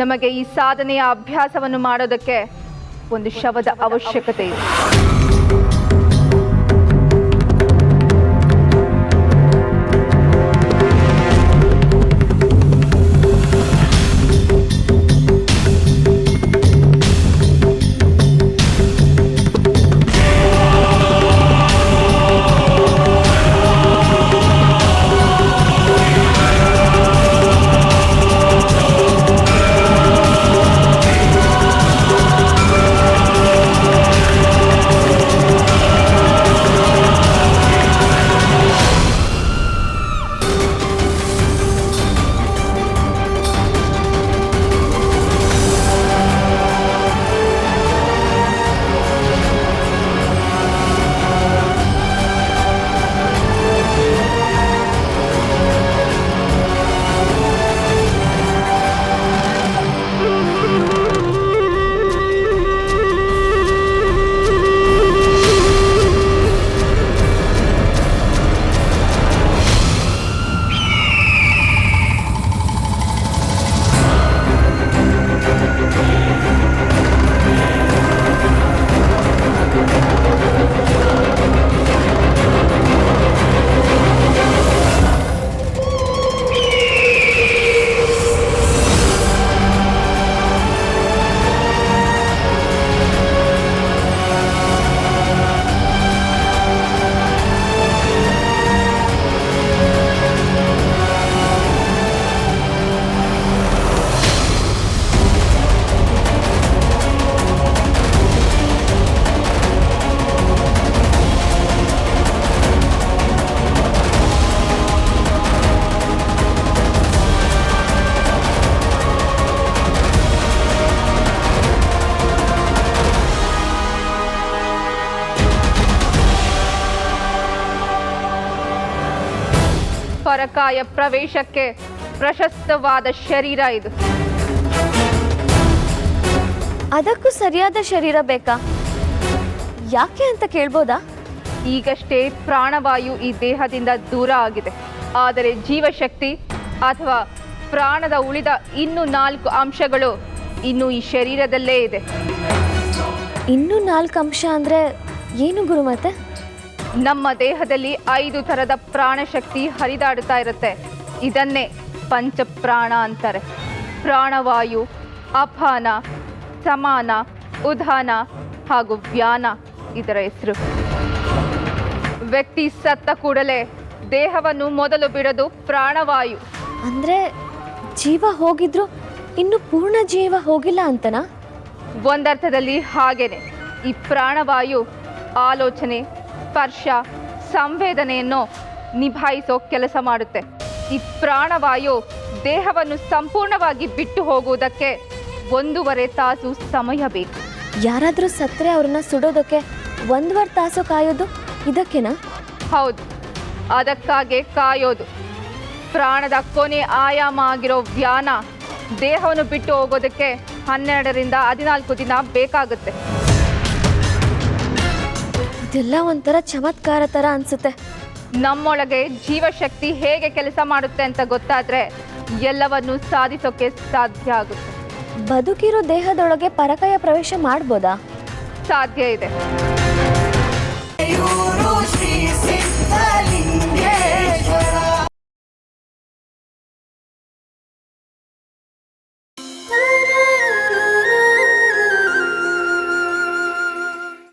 ನಮಗೆ ಈ ಸಾಧನೆಯ ಅಭ್ಯಾಸವನ್ನು ಮಾಡೋದಕ್ಕೆ ಒಂದು ಶವದ ಅವಶ್ಯಕತೆ ಇದೆ. ಪರಕಾಯ ಪ್ರವೇಶಕ್ಕೆ ಪ್ರಶಸ್ತವಾದ ಶರೀರ ಇದು. ಅದಕ್ಕೂ ಸರಿಯಾದ ಶರೀರ ಬೇಕಾ? ಯಾಕೆ ಅಂತ ಕೇಳ್ಬೋದಾ? ಈಗಷ್ಟೇ ಪ್ರಾಣವಾಯು ಈ ದೇಹದಿಂದ ದೂರ ಆಗಿದೆ. ಆದರೆ ಜೀವಶಕ್ತಿ ಅಥವಾ ಪ್ರಾಣದ ಉಳಿದ ಇನ್ನು ನಾಲ್ಕು ಅಂಶಗಳು ಇನ್ನು ಈ ಶರೀರದಲ್ಲೇ ಇದೆ. ಇನ್ನು ನಾಲ್ಕು ಅಂಶ ಅಂದರೆ ಏನು ಗುರುಮತೆ? ನಮ್ಮ ದೇಹದಲ್ಲಿ ಐದು ಥರದ ಪ್ರಾಣಶಕ್ತಿ ಹರಿದಾಡ್ತಾ ಇರುತ್ತೆ. ಇದನ್ನೇ ಪಂಚಪ್ರಾಣ ಅಂತಾರೆ. ಪ್ರಾಣವಾಯು ಅಪಾನ ಸಮಾನ ಉದಾನ ಹಾಗೂ ವ್ಯಾನ ಇದರ ಹೆಸರು. ವ್ಯಕ್ತಿ ಸತ್ತ ಕೂಡಲೇ ದೇಹವನ್ನು ಮೊದಲು ಬಿಡೋದು ಪ್ರಾಣವಾಯು. ಅಂದರೆ ಜೀವ ಹೋಗಿದ್ರು ಇನ್ನು ಪೂರ್ಣ ಜೀವ ಹೋಗಿಲ್ಲ ಅಂತನಾ? ಒಂದರ್ಥದಲ್ಲಿ ಹಾಗೇನೆ. ಈ ಪ್ರಾಣವಾಯು ಆಲೋಚನೆ ಸ್ಪರ್ಶ ಸಂವೇದನೆಯನ್ನು ನಿಭಾಯಿಸೋ ಕೆಲಸ ಮಾಡುತ್ತೆ. ಈ ಪ್ರಾಣವಾಯು ದೇಹವನ್ನು ಸಂಪೂರ್ಣವಾಗಿ ಬಿಟ್ಟು ಹೋಗುವುದಕ್ಕೆ ಒಂದೂವರೆ ತಾಸು ಸಮಯ ಬೇಕು. ಯಾರಾದರೂ ಸತ್ತರೆ ಅವ್ರನ್ನ ಸುಡೋದಕ್ಕೆ ಒಂದೂವರೆ ತಾಸು ಕಾಯೋದು ಇದಕ್ಕೇನಾ? ಹೌದು ಅದಕ್ಕಾಗೆ ಕಾಯೋದು. ಪ್ರಾಣದ ಕೊನೆ ಆಯಾಮ ಆಗಿರೋ ವ್ಯಾನ ದೇಹವನ್ನು ಬಿಟ್ಟು ಹೋಗೋದಕ್ಕೆ ಹನ್ನೆರಡರಿಂದ ಹದಿನಾಲ್ಕು ದಿನ ಬೇಕಾಗುತ್ತೆ. ಇದೆಲ್ಲ ಒಂಥರ ಚಮತ್ಕಾರ ಥರ ಅನಿಸುತ್ತೆ. ನಮ್ಮೊಳಗೆ ಜೀವಶಕ್ತಿ ಹೇಗೆ ಕೆಲಸ ಮಾಡುತ್ತೆ ಅಂತ ಗೊತ್ತಾದ್ರೆ ಎಲ್ಲವನ್ನು ಸಾಧಿಸೋಕೆ ಸಾಧ್ಯ ಆಗುತ್ತೆ. ಬದುಕಿರೋ ದೇಹದೊಳಗೆ ಪರಕಾಯ ಪ್ರವೇಶ ಮಾಡ್ಬೋದಾ? ಸಾಧ್ಯ ಇದೆ.